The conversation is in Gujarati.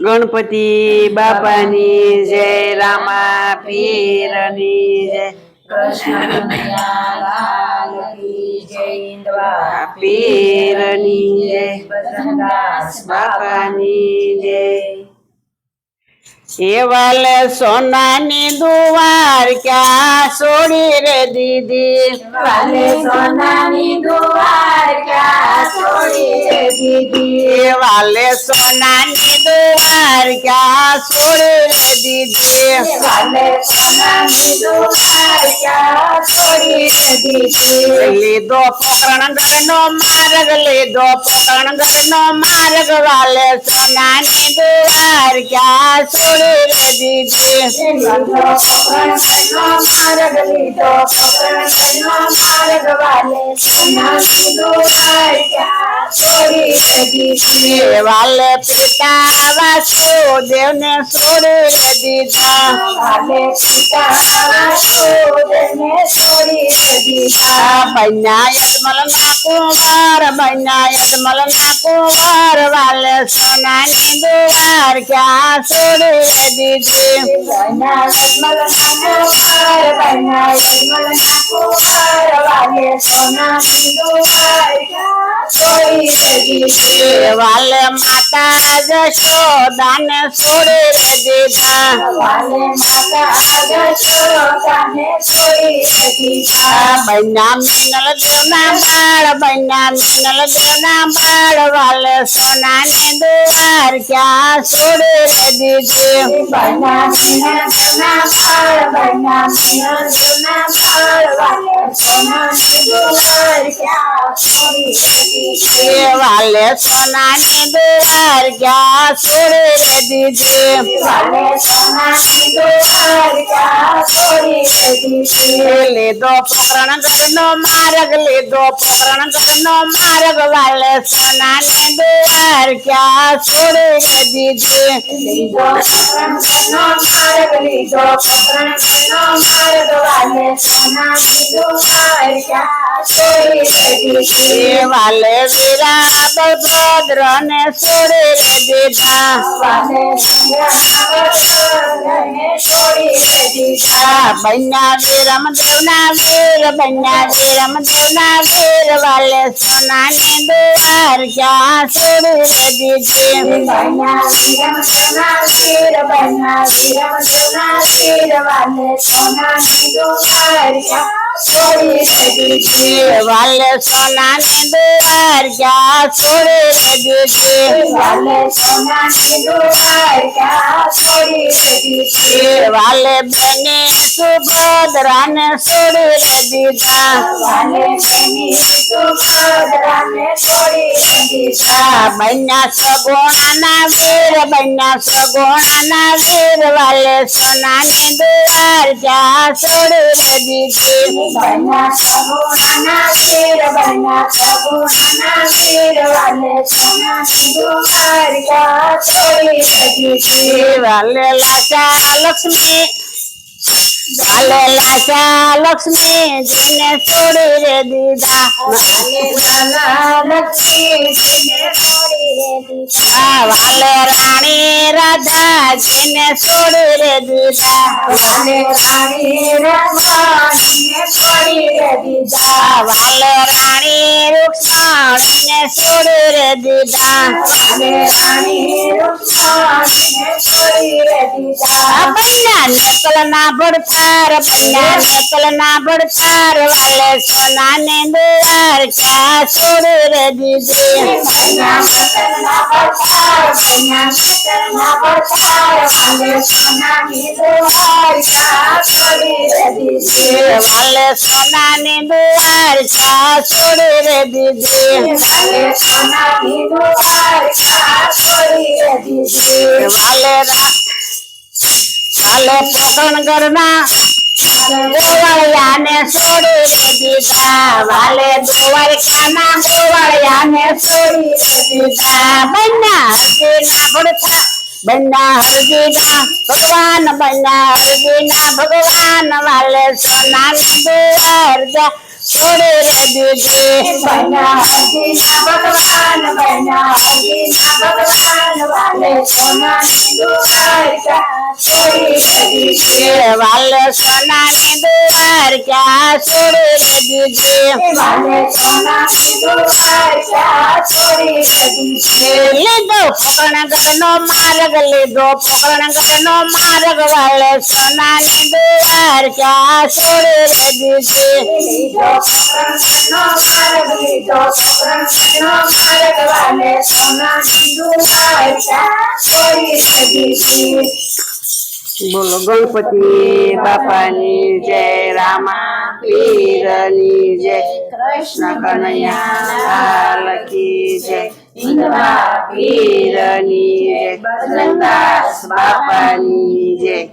ગણપતિ બાપાની જય રામા પીરની જય. કૃષ્ણ પીરની જય બાપાની જય. એવાલ સોનાની દુવાર ક્યાં છોડી રે દીદી? વાલે સોનાની દુવાર ક્યાં છોડી રે દીદી? વાલે સોનાની દુવાર ક્યાં છોડી રે દીદી? વાલે સોનાની દુવાર લીધો પોકરણ ઘરનો માર્ગ લીધો પોકરણ ઘરનો માર્ગ વાલે સોનાની દુવાર ક્યાં છોડી રે દીદી માર્ગ લીધો પકડ કરનો માર્ગ વાલે સોનાની દુવાર ક્યાં છોડી રે દીદી વાલે પિતા વાસુદેવને છોડી રે દીધા? વાલે પિતા રે દીધા બન્યા યજમલ ના કુંવર બન્યા યજમલ ના કુંવર વાલે સોનાની દુવાર ક્યાં છોડી રે દીદી બના યજમલ નાનો પાર બના યજમલ ના કુમાર વાલે સોનાની દુવાર ક્યાં છોડી રે દીધી વાલે માતા જશોદાને છોડી રે દીધા વાલે માતા જશોદાને છોડી રે દીધા બન્યા મિનલ દેવના બાળ બન્યા મિનલ દેવના બાળ વાલે સોનાને દુવાર ક્યાં છોડી રે દીધી? બન્યા મિનલ પાર બના મીના પાર વાલે સોનાની દુવાર ક્યાં છોડી રે દીધી એ વાલે સોનાની દુવાર ક્યાં છોડી રે દીદી વાલે સોનાની દુવાર ક્યાં છોડી રે દીધી લીધો પોકરણ ઘરનો માર્ગ લીધો પોકરણ ઘરનો માર્ગ વાલે સોનાની દુવાર ક્યાં છોડી રે દીદી પકરણ માર્ગ લીધો પકરણ કરનો માર્ગ ક્યાં રે દીધી એ વાલે વીરા બલભદ્ર ને છોડી દીધા છોડી રે દીધા બન્યા વીરમ દેવના વીર બન્યા વીરમ દેવના વીર વાલે સોનાની દુવાર ક્યાં છોડી રે દીદી બન્યા વીરમ સોના ને સોના વાલે દુવાર જા છોડી દીધી વાલે વાલે સોનાની દુવાર ક્યાં છોડી દીધી વાલે બેની સુભદ્રાને છોડી દીધા વાલે બેની સુભદ્રાને છોડી દીધા બન્યા સગુણાના વીર બન્યા સગુણાના વીર વાલે સોનાની દુવાર જા છોડી દીધી બન્યા સગુણાના વીર બન્યા સગુણાના વીર વાલે સોનાની દુવાર ક્યાં છોડી રે દીધી વાલે લાચા લક્ષ્મી વાલે લાચા લક્ષ્મી જીને છોડી રે દીધા વાલે લાલા લક્ષ્મીજીને છોડી રે દીધા વાલે રાણી રાધા જીને છોડી રે દીધા વાલે રાણી રમાણીને છોડી રે દીધા બન્યા નેકલ ના ભડતાર બન્યા નેકલ ના ભડતાર વાલે સોનાને દુવાર ક્યાં છોડ રે દીદી. મતરના પડકાર બન્યા મતરના પડકાર વાલે સોનાની દુવાર ક્યાં છોડ રે દીધી વાલે સોનાની દુવાર ક્યાં છોડ રે દીદી વાલે સોનાની દુવાર ક્યાં છોડી રે દીધી વાલે વાલે પોકણ ઘરના ગોવાળિયાને છોડી રે દીધા. વાલે દ્વારકાના ગોવાળિયાને છોડી રે દીધા. બન્યા હરજીના ભડથા બન્યા હરજીના ભગવાન, બન્યા હરજીના ભગવાન. વાલે સોનાની જા છોડી રે દીધી. બન્યા હરજીના ભગવાન, બન્યા હરજીના ભગવાન. વાલે સોનાની એ વાલે સોનાની દુવાર ક્યાં છોડી રે દીધી વાલે સોનાની દ્વારકા છોડી દીધી લીધો પોકરણગઢ નો માર્ગ લીધો પોકરણગઢ નો માર્ગ વાલે સોનાની દુવાર ક્યાં છોડી રે દીધી લીધો પ્રકરણનો માર્ગ લીધો પ્રકરણનો માર્ગ વાલે સોનાની દ્વારકા છોડી દીધી બોલો, ગણપતિ બાપાની જય રામા પીરની જય, કૃષ્ણ કનૈયા લખી જય હિંદવા પીરની જય બાપાની જય.